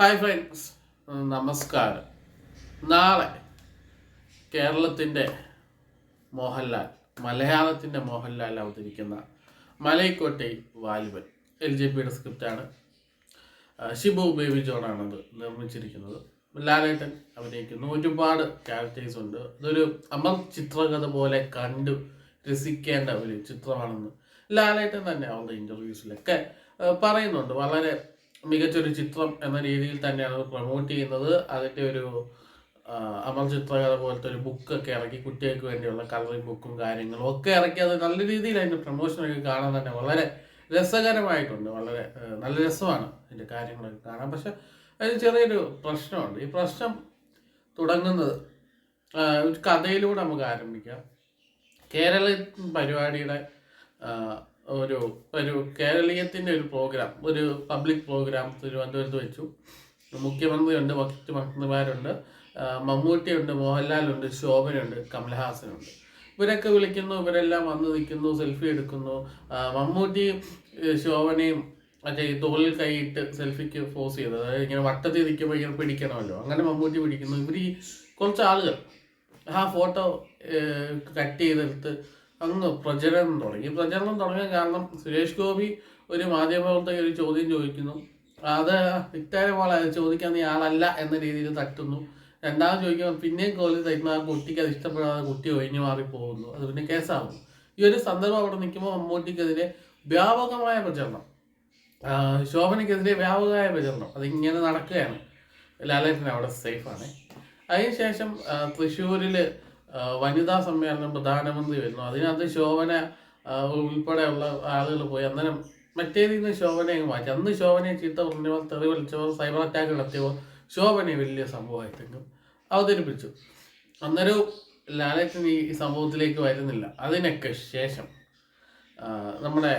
Hi friends നമസ്കാരം. നാളെ കേരളത്തിന്റെ മോഹൻലാൽ മലയാളത്തിന്റെ മോഹൻലാൽ അവതരിക്കുന്ന മലൈക്കോട്ടെ വാലിബൻ എൽ ജെ പിയുടെ സ്ക്രിപ്റ്റാണ് ഷിബു ബേബി ജോണാണ് അത് നിർമ്മിച്ചിരിക്കുന്നത്. ലാലേട്ടൻ അഭിനയിക്കുന്നു. ഒരുപാട് ക്യാരക്ടേഴ്സ് ഉണ്ട്. ഇതൊരു അമർ ചിത്രകഥ പോലെ കണ്ടു രസിക്കേണ്ട ഒരു ചിത്രമാണെന്ന് ലാലേട്ടൻ തന്നെ അവരുടെ ഇന്റർവ്യൂസിലൊക്കെ പറയുന്നുണ്ട്. വളരെ മികച്ചൊരു ചിത്രം എന്ന രീതിയിൽ തന്നെയാണ് അത് പ്രൊമോട്ട് ചെയ്യുന്നത്. അതിന്റെ ഒരു അമർ ചിത്രകഥ പോലത്തെ ഒരു ബുക്കൊക്കെ ഇറക്കി കുട്ടികൾക്ക് വേണ്ടിയുള്ള കളറിംഗ് ബുക്കും കാര്യങ്ങളും ഒക്കെ ഇറക്കി അത് നല്ല രീതിയിൽ അതിന്റെ പ്രൊമോഷനൊക്കെ കാണാൻ തന്നെ വളരെ രസകരമായിട്ടുണ്ട്. വളരെ നല്ല രസമാണ് അതിന്റെ കാര്യങ്ങളൊക്കെ കാണാൻ. പക്ഷെ അതിന് ചെറിയൊരു പ്രശ്നമുണ്ട്. ഈ പ്രശ്നം തുടങ്ങുന്നത് ഒരു കഥയിലൂടെ നമുക്ക് ആരംഭിക്കാം. കേരള പരിപാടിയുടെ ഒരു ഒരു കേരളീയത്തിന്റെ ഒരു പ്രോഗ്രാം ഒരു പബ്ലിക് പ്രോഗ്രാം തിരുവനന്തപുരത്ത് വെച്ചു. മുഖ്യമന്ത്രിയുണ്ട് മറ്റ് മന്ത്രിമാരുണ്ട് മമ്മൂട്ടിയുണ്ട് മോഹൻലാലുണ്ട് ശോഭനുണ്ട് കമൽഹാസനുണ്ട് ഇവരൊക്കെ വിളിക്കുന്നു ഇവരെല്ലാം വന്ന് നിൽക്കുന്നു സെൽഫി എടുക്കുന്നു. മമ്മൂട്ടി ശോഭനയും മറ്റേ ഈ തോളിൽ കൈയിട്ട് സെൽഫിക്ക് ഫോസ് ചെയ്തത് അതായത് ഇങ്ങനെ വട്ടത്തിൽ നിൽക്കുമ്പോൾ ഇങ്ങനെ പിടിക്കണമല്ലോ. അങ്ങനെ മമ്മൂട്ടി പിടിക്കുന്നു. ഇവർ ഈ കുറച്ച് ആളുകൾ ആ ഫോട്ടോ കട്ട് ചെയ്തെടുത്ത് അങ്ങ് പ്രചരണം തുടങ്ങി. പ്രചരണം തുടങ്ങാൻ കാരണം സുരേഷ് ഗോപി ഒരു മാധ്യമപ്രവർത്തക ഒരു ചോദ്യം ചോദിക്കുന്നു. അത് മോളെ അത് ചോദിക്കാൻ നീ ആളല്ല എന്ന രീതിയിൽ തട്ടുന്നു. രണ്ടാമത് ചോദിക്കുമ്പോൾ പിന്നെയും കോലി തരുന്ന കുട്ടിക്ക് അത് ഇഷ്ടപ്പെടാതെ കുട്ടി ഒഴിഞ്ഞു മാറി പോകുന്നു അത് പിന്നെ കേസാകും ഈ ഒരു സന്ദർഭം അവിടെ നിൽക്കുമ്പോൾ മമ്മൂട്ടിക്കെതിരെ വ്യാപകമായ പ്രചരണം. ശോഭനയ്ക്കെതിരെ വ്യാപകമായ പ്രചരണം. അതിങ്ങനെ നടക്കുകയാണ്. ലാലേട്ടൻ അവിടെ സേഫാണ്. അതിനുശേഷം തൃശ്ശൂരിൽ വനിതാ സമ്മേളനം പ്രധാനമന്ത്രി വരുന്നു. അതിനകത്ത് ശോഭന ഉൾപ്പെടെയുള്ള ആളുകൾ പോയി. അന്നേരം മറ്റേതിൽ നിന്ന് ശോഭനയെ മാറ്റി. അന്ന് ശോഭനയെ ചീത്ത പറഞ്ഞവർ തെറി വിളിച്ചവർ സൈബർ അറ്റാക്ക് നടത്തിയവർ ശോഭനയെ വലിയ സംഭവമായിട്ടെങ്കിലും അവതരിപ്പിച്ചു. അന്നേരം ലാലേട്ടൻ ഈ സംഭവത്തിലേക്ക് വരുന്നില്ല. അതിനൊക്കെ ശേഷം നമ്മുടെ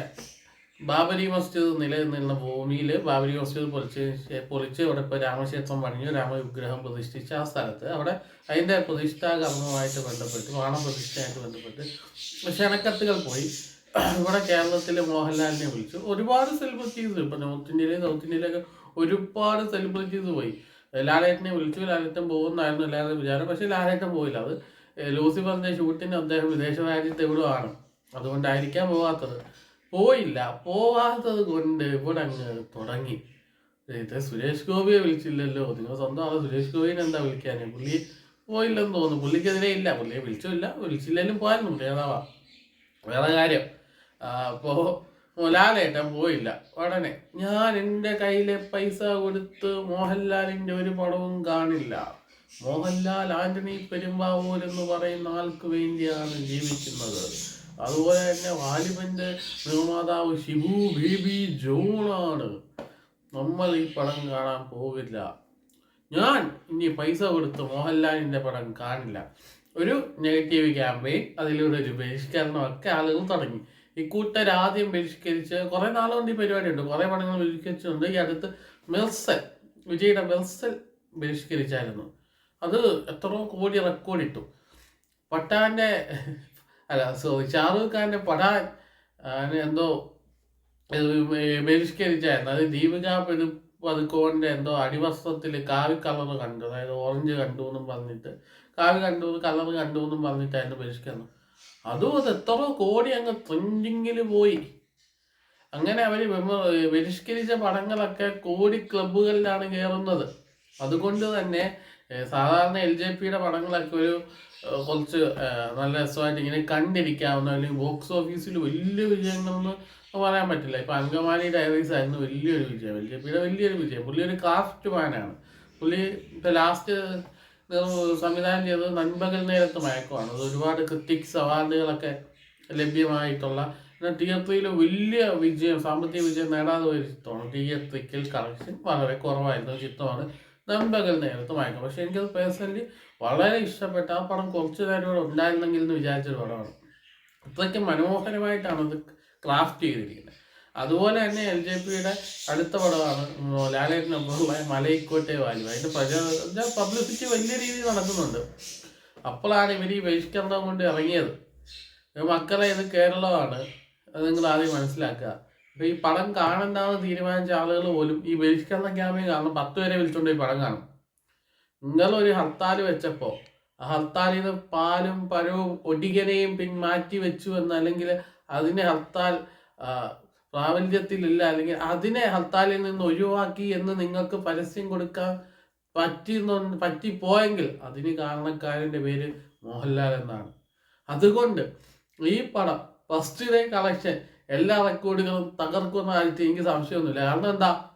ബാബരി മസ്ജിദ് നിലനിന്നിരുന്ന ഭൂമിയിൽ ബാബരി മസ്ജിദ് പൊളിച്ച് പൊളിച്ച് അവിടെ ഇപ്പോൾ രാമക്ഷേത്രം പണിഞ്ഞു രാമവിഗ്രഹം പ്രതിഷ്ഠിച്ച ആ സ്ഥലത്ത് അവിടെ അതിന്റെ പ്രതിഷ്ഠാ ബന്ധപ്പെട്ട് ബന്ധപ്പെട്ട് വാണപ്രതിഷ്ഠയായിട്ട് ബന്ധപ്പെട്ട് ക്ഷണക്കത്തുകൾ പോയി. ഇവിടെ കേരളത്തിലെ മോഹൻലാലിനെ വിളിച്ചു. ഒരുപാട് സെലിബ്രിറ്റീസ് ഇപ്പം നോർത്ത് ഇന്ത്യയിലെ സൗത്ത് ഇന്ത്യയിലൊക്കെ ഒരുപാട് സെലിബ്രിറ്റീസ് പോയി. ലാലേട്ടനെ വിളിച്ചു. ലാലേട്ടൻ പോകുന്നായിരുന്നു എല്ലാവരും വിചാരം പക്ഷേ ലാലേട്ടൻ പോയില്ല. അത് ലൂസിഫറിന്റെ ഷൂട്ടിന് അദ്ദേഹം വിദേശ രാജ്യത്ത് എവിടെയോ ആണ് അതുകൊണ്ടായിരിക്കാം പോകാത്തത് പോയില്ല. പോവാത്തത് കൊണ്ട് ഇവിടെ അങ്ങ് തുടങ്ങി. ഇത് സുരേഷ് ഗോപിയെ വിളിച്ചില്ലല്ലോ. നിങ്ങൾ സ്വന്തം ആളെ സുരേഷ് ഗോപിനെ എന്താ വിളിക്കാന്? പുള്ളി പോയില്ലെന്ന് തോന്നുന്നു. പുള്ളിക്കെതിരെ ഇല്ല. പുള്ളിയെ വിളിച്ചില്ല വിളിച്ചില്ലെങ്കിലും പോയാലും നേതാവാ വേറെ കാര്യം. അപ്പോൾ അപ്പോ ലാലേട്ടൻ പോയില്ല. ഉടനെ ഞാൻ എന്റെ കയ്യിലെ പൈസ കൊടുത്ത് മോഹൻലാലിന്റെ ഒരു പടവും കാണില്ല. മോഹൻലാൽ ആന്റണി പെരുമ്പാവൂർ എന്ന് പറയുന്ന ആൾക്ക് വേണ്ടിയാണ് ജീവിക്കുന്നത്. അതുപോലെ തന്നെ വാലിബന്റെ നിർമ്മാതാവ് ഷിബു ബേബി ജോണാണ്. നമ്മൾ ഈ പടം കാണാൻ പോകില്ല ഞാൻ ഇനി പൈസ കൊടുത്ത് മോഹൻലാലിന്റെ പടം കാണില്ല. ഒരു നെഗറ്റീവ് ക്യാമ്പയിൻ അതിലൂടെ ഒരു ബഹിഷ്കരണം ഒക്കെ ആളുകൾ തുടങ്ങി. ഈ കൂട്ടർ ആദ്യം ബഹിഷ്കരിച്ച് കുറെ നാളുകൊണ്ട് ഈ പരിപാടിയുണ്ട്. കുറെ പടങ്ങൾ ബഹിഷ്കരിച്ചിട്ടുണ്ട്. ഈ അടുത്ത് മെൽസൽ വിജയുടെ മെൽസൽ ബഹിഷ്കരിച്ചായിരുന്നു. അത് എത്രയോ കോടി റെക്കോർഡ് ഇട്ടു. പട്ടാന്റെ അല്ല സോ ഷാറൂഖ് ഖാന്റെ പടാൻ എന്തോ ബഹിഷ്കരിച്ചായിരുന്നു. അത് ദീപിക പെരു പതുക്കോന്റെ എന്തോ അടിവസ്ത്രത്തിൽ കാവി കളർ കണ്ടു. അതായത് ഓറഞ്ച് കണ്ടു എന്നും പറഞ്ഞിട്ട്. കാവി കണ്ടു കളർ കണ്ടു എന്നും പറഞ്ഞിട്ടായിരുന്നു ബഹിഷ്കരണം. അതും അത് എത്ര കോടി അങ്ങ് ട്രെൻഡിങ്ങിൽ പോയി. അങ്ങനെ അവർ ബഹിഷ്കരിച്ച പടങ്ങളൊക്കെ കോടി ക്ലബുകളിലാണ് കയറുന്നത് അതുകൊണ്ട് തന്നെ സാധാരണ എൽ ജെ പിയുടെ പടങ്ങളൊക്കെ ഒരു കുറച്ച് നല്ല രസമായിട്ട് ഇങ്ങനെ കണ്ടിരിക്കാവുന്ന അല്ലെങ്കിൽ ബോക്സ് ഓഫീസിൽ വലിയ വിജയങ്ങളൊന്നും പറയാൻ പറ്റില്ല. ഇപ്പൊ അങ്കമാലി ഡയറീസ് ആയിരുന്നു വലിയൊരു വിജയം. എൽ ജെ പിയുടെ വലിയൊരു വിജയം. പുള്ളി ഒരു ക്രാഫ്റ്റ് മാനാണ്. പുള്ളി ഇപ്പൊ ലാസ്റ്റ് സംവിധാനം ചെയ്തത് നൻപകൽ നേരത്ത് മയക്കമാണ്. അത് ഒരുപാട് ക്രിറ്റിക്സ് അവാർഡുകളൊക്കെ ലഭ്യമായിട്ടുള്ള തിയേറ്ററിൽ വലിയ വിജയം സാമ്പത്തിക വിജയം നേടാതെ ഒരു ചിത്രമാണ്. തിയേറ്ററിക്കൽ കളക്ഷൻ വളരെ കുറവായിരുന്ന. ചിത്രമാണ് നൻപകൽ നേരത്ത് മയക്കം പക്ഷെ എനിക്കത് പേഴ്സണലി വളരെ ഇഷ്ടപ്പെട്ട ആ പടം കുറച്ച് നേരം കൂടെ ഉണ്ടായിരുന്നെങ്കിൽ എന്ന് വിചാരിച്ചൊരു പടമാണ്. അത്രയ്ക്ക് മനോഹരമായിട്ടാണ് അത് ക്രാഫ്റ്റ് ചെയ്തിരിക്കുന്നത്. അതുപോലെ തന്നെ എൽ ജെ പിയുടെ അടുത്ത പടമാണ് ലാലേട്ടനൊപ്പമുള്ള മലയിക്കോട്ടെ വാലി. അതിന്റെ പ്രചാ പബ്ലിസിറ്റി വലിയ രീതിയിൽ നടക്കുന്നുണ്ട്. അപ്പോഴാണ് ഇവർ ഈ ബഹിഷ്കരണം കൊണ്ട് ഇറങ്ങിയത്. മക്കളെ ഇത് കേരളമാണ്. അത് നിങ്ങൾ ആദ്യം മനസ്സിലാക്കുക. അപ്പൊ ഈ പടം കാണണ്ടെന്ന് തീരുമാനിച്ച ആളുകൾ പോലും ഈ ബഹിഷ്കരണ ക്യാമ്പയിൻ കാരണം പത്ത് പേരെ വിളിച്ചുകൊണ്ട് ഈ പടം കാണും. നിങ്ങളൊരു ഹർത്താൽ വെച്ചപ്പോൾ ആ ഹർത്താലിൽ നിന്ന് പാലും പഴവും ഒടികനെയും പിൻ മാറ്റി വെച്ചു എന്ന് അല്ലെങ്കിൽ അതിനെ ഹർത്താൽ പ്രാബല്യത്തിലില്ല അല്ലെങ്കിൽ അതിനെ ഹർത്താലിൽ നിന്ന് ഒഴിവാക്കി എന്ന് നിങ്ങൾക്ക് പരസ്യം കൊടുക്കാൻ പറ്റിയെന്നു പറ്റിപ്പോയെങ്കിൽ അതിന് കാരണക്കാരന്റെ പേര് മോഹൻലാൽ എന്നാണ്. അതുകൊണ്ട് ഈ പടം ഫസ്റ്റ് ഡേ കളക്ഷൻ എല്ലാ റെക്കോർഡുകളും തകർക്കുന്ന കാര്യത്തിൽ എനിക്ക് സംശയമൊന്നുമില്ല. കാരണം എന്താ?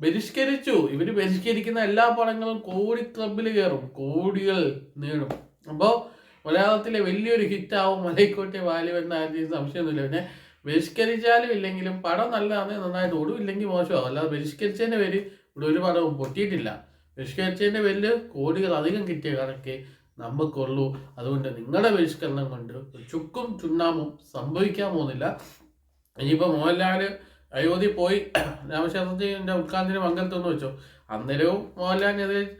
ബഹിഷ്കരിച്ചു. ഇവർ ബഹിഷ്കരിക്കുന്ന എല്ലാ പടങ്ങളും കോടി ക്ലബിൽ കയറും. കോടികൾ നേടും. അപ്പോൾ മലയാളത്തിലെ വലിയൊരു ഹിറ്റാവും മലയിക്കോട്ടെ വാലി എന്ന കാര്യത്തിൽ സംശയമൊന്നുമില്ല. പിന്നെ ബഹിഷ്കരിച്ചാലും ഇല്ലെങ്കിലും പടം നല്ലതാണ് നന്നായിട്ട് ഓടും ഇല്ലെങ്കിൽ മോശമാവും അല്ലാതെ ബഹിഷ്കരിച്ചതിന്റെ പേര് ഇവിടെ ഒരു പടവും പൊട്ടിയിട്ടില്ല. ബഹിഷ്കരിച്ചതിന്റെ പേരിൽ കോടികൾ അധികം കിട്ടിയ കണക്ക് നമുക്കുള്ളൂ. അതുകൊണ്ട് നിങ്ങളുടെ ബഹിഷ്കരണം കൊണ്ട് ചുക്കും ചുണ്ണാമും സംഭവിക്കാൻ പോകുന്നില്ല. ഇനിയിപ്പോൾ മോഹൻലാൽ അയോധ്യ പോയി രാമക്ഷേത്രത്തിന്റെ ഉദ്ഘാടനത്തിന് പങ്കെടുത്തെന്ന് വെച്ചോ. അന്നേരവും മോഹൻലാലിനെതിരെ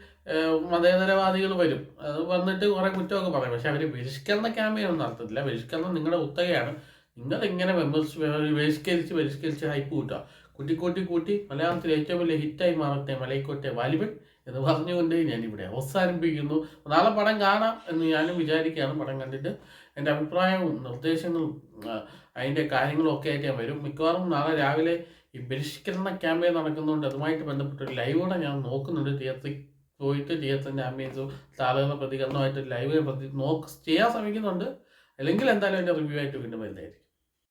മതേതരവാദികൾ വരും. അത് വന്നിട്ട് കുറെ കുറ്റമൊക്കെ പറയും. പക്ഷെ അവർ ബഹിഷ്കരണ ക്യാമ്പയിൻ ഒന്നും നടത്തത്തില്ല ബഹിഷ്കരണം നിങ്ങളുടെ കുത്തകയാണ്. നിങ്ങൾ ഇങ്ങനെ മെമ്പേഴ്സ് ബഹിഷ്കരിച്ച് ബഹിഷ്കരിച്ച് ഹൈപ്പ് കൂട്ടുക. കൂട്ടി കൂട്ടി കൂട്ടി മലയാളത്തിൽ ഏറ്റവും വലിയ ഹിറ്റായി മാറട്ടെ മലയിക്കോട്ടെ വാലിബൻ എന്ന് പറഞ്ഞുകൊണ്ട് ഞാനിവിടെ അവസാനിപ്പിക്കുന്നു. നാളെ പടം കാണാം എന്ന് ഞാനും വിചാരിക്കുകയാണ്. പടം കണ്ടിട്ട് എന്റെ അഭിപ്രായവും നിർദ്ദേശങ്ങളും അതിന്റെ കാര്യങ്ങളൊക്കെ ആയിട്ട് ഞാൻ വരും. മിക്കവാറും നാളെ രാവിലെ ഈ ബഹിഷ്കരണ ക്യാമ്പയിൻ നടക്കുന്നതുകൊണ്ട് അതുമായിട്ട് ബന്ധപ്പെട്ട ഒരു ലൈവ് കൂടെ ഞാൻ നോക്കുന്നുണ്ട്. തിയേറ്ററിൽ പോയിട്ട് തിയേറ്ററിന്റെ ആംബിയൻസും ആളുകളുടെ പ്രതികരണമായിട്ട് ലൈവ് പ്രതി നോക്ക് ചെയ്യാൻ ശ്രമിക്കുന്നുണ്ട്. അല്ലെങ്കിൽ എന്തായാലും എന്റെ റിവ്യൂ ആയിട്ട് വീണ്ടും വരുന്നതായിരിക്കും.